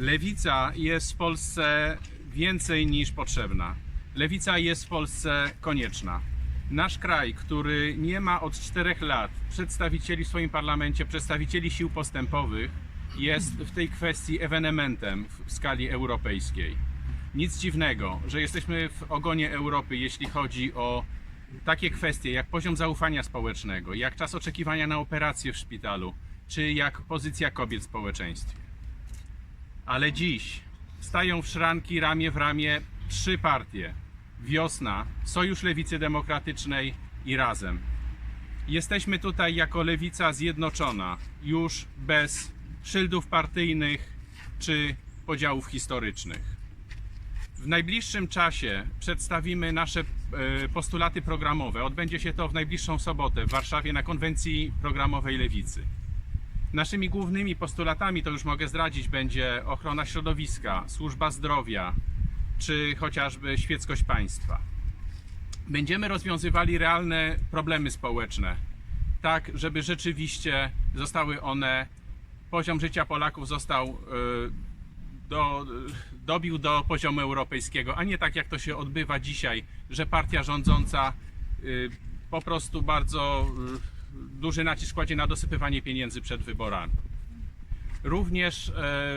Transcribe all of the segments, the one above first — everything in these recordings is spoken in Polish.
Lewica jest w Polsce więcej niż potrzebna. Lewica jest w Polsce konieczna. Nasz kraj, który nie ma od czterech lat przedstawicieli w swoim parlamencie, przedstawicieli sił postępowych, jest w tej kwestii ewenementem w skali europejskiej. Nic dziwnego, że jesteśmy w ogonie Europy, jeśli chodzi o takie kwestie jak poziom zaufania społecznego, jak czas oczekiwania na operację w szpitalu, czy jak pozycja kobiet w społeczeństwie. Ale dziś stają w szranki ramię w ramię trzy partie: Wiosna, Sojusz Lewicy Demokratycznej i Razem. Jesteśmy tutaj jako lewica zjednoczona, już bez szyldów partyjnych czy podziałów historycznych. W najbliższym czasie przedstawimy nasze e, postulaty programowe. Odbędzie się to w najbliższą sobotę w Warszawie na konwencji programowej Lewicy. Naszymi głównymi postulatami, to już mogę zdradzić, będzie ochrona środowiska, służba zdrowia czy chociażby świeckość państwa. Będziemy rozwiązywali realne problemy społeczne, tak żeby rzeczywiście zostały one, poziom życia Polaków został e, do, dobił do poziomu europejskiego, a nie tak jak to się odbywa dzisiaj, że partia rządząca y, po prostu bardzo y, duży nacisk kładzie na dosypywanie pieniędzy przed wyborami. Również e,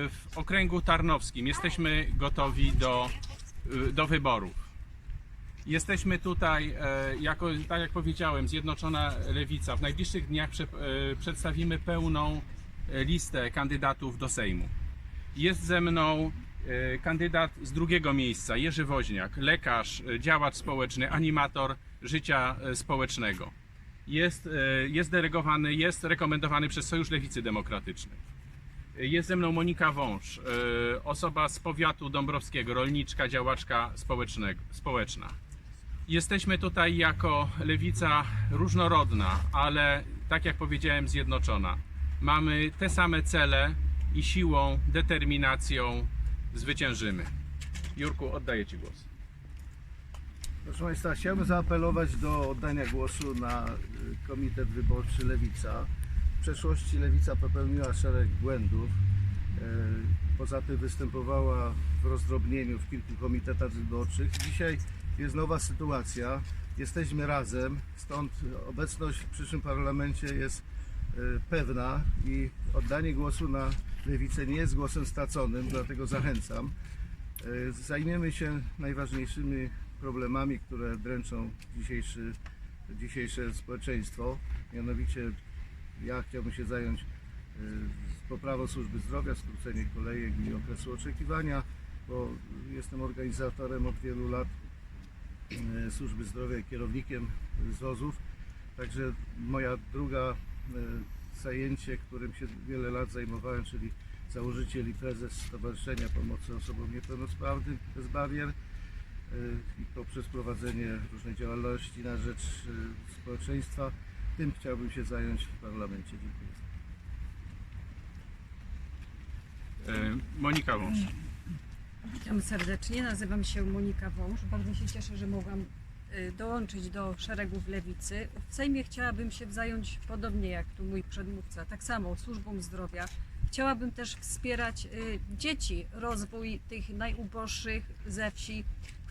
w okręgu tarnowskim jesteśmy gotowi do, y, do wyborów. Jesteśmy tutaj, e, jako, tak jak powiedziałem, Zjednoczona Lewica. W najbliższych dniach prze, e, przedstawimy pełną e, listę kandydatów do Sejmu. Jest ze mną e, kandydat z drugiego miejsca, Jerzy Woźniak, lekarz, e, działacz społeczny, animator życia e, społecznego. Jest, e, jest delegowany, jest rekomendowany przez Sojusz Lewicy Demokratycznej. Jest ze mną Monika Wąż, e, osoba z powiatu dąbrowskiego, rolniczka, działaczka społeczna. Jesteśmy tutaj jako lewica różnorodna, ale tak jak powiedziałem, zjednoczona. Mamy te same cele i siłą, determinacją zwyciężymy. Jurku, oddaję Ci głos. Proszę Państwa, chciałbym zaapelować do oddania głosu na y, Komitet Wyborczy Lewica. W przeszłości Lewica popełniła szereg błędów. Y, Poza tym występowała w rozdrobnieniu w kilku komitetach wyborczych. Dzisiaj jest nowa sytuacja. Jesteśmy razem, stąd obecność w przyszłym parlamencie jest y, pewna i oddanie głosu na Lewicę nie jest głosem straconym, dlatego zachęcam. Zajmiemy się najważniejszymi problemami, które dręczą dzisiejszy, dzisiejsze społeczeństwo. Mianowicie ja chciałbym się zająć e, poprawą służby zdrowia, skrócenie kolejek i okresu oczekiwania, bo jestem organizatorem od wielu lat e, służby zdrowia i kierownikiem ZOZ-ów. Także moja druga e, zajęcie, którym się wiele lat zajmowałem, czyli założyciel i prezes Stowarzyszenia Pomocy Osobom Niepełnosprawnym bez barier poprzez prowadzenie różnej działalności na rzecz e, społeczeństwa. Tym chciałbym się zająć w parlamencie. Dziękuję. E, Monika Wąż. Witam serdecznie, nazywam się Monika Wąż. Bardzo się cieszę, że mogłam y, dołączyć do szeregów lewicy. W Sejmie chciałabym się zająć podobnie jak tu mój przedmówca, tak samo służbą zdrowia. Chciałabym też wspierać y, dzieci, rozwój tych najuboższych ze wsi,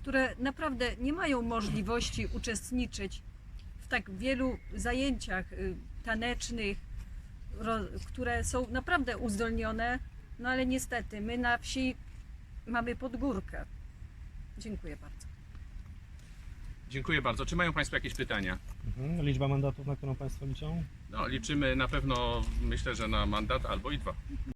które naprawdę nie mają możliwości uczestniczyć w tak wielu zajęciach y, tanecznych, które są naprawdę uzdolnione, no ale niestety my na wsi mamy podgórkę. Dziękuję bardzo. Dziękuję bardzo. Czy mają Państwo jakieś pytania? Mhm. Liczba mandatów, na którą Państwo liczą? No, liczymy na pewno, myślę, że na mandat albo i dwa.